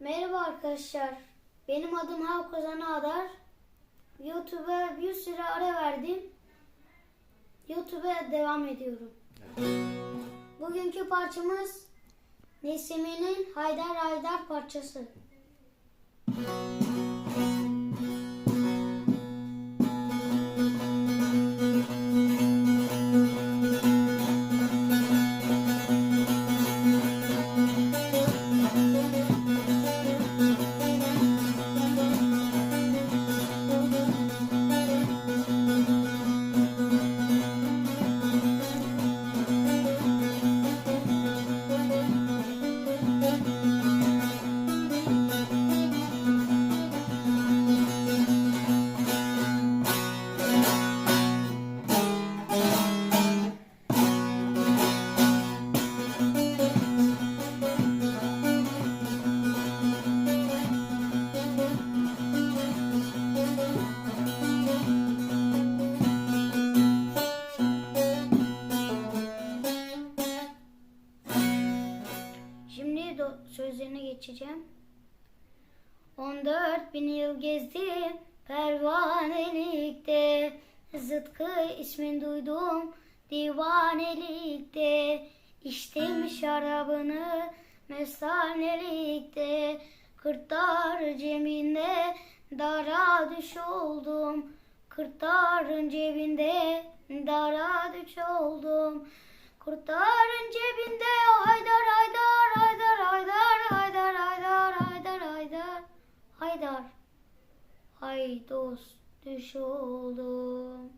Merhaba arkadaşlar. Benim adım Havkozan Adar. YouTube'a bir süre ara verdim. YouTube'a devam ediyorum. Bugünkü parçamız Nesimi'nin Haydar Haydar parçası. Do- sözlerine geçeceğim. 14 bin yıl gezdim pervanelikte. Zıtkı ismin duydum divanelikte. İçtim şarabını mestanelikte. Kırklar cebinde dara düş oldum. Kırkların cebinde dara düş oldum. Kurtların cebinde Haydar. Hay dost düş oldum.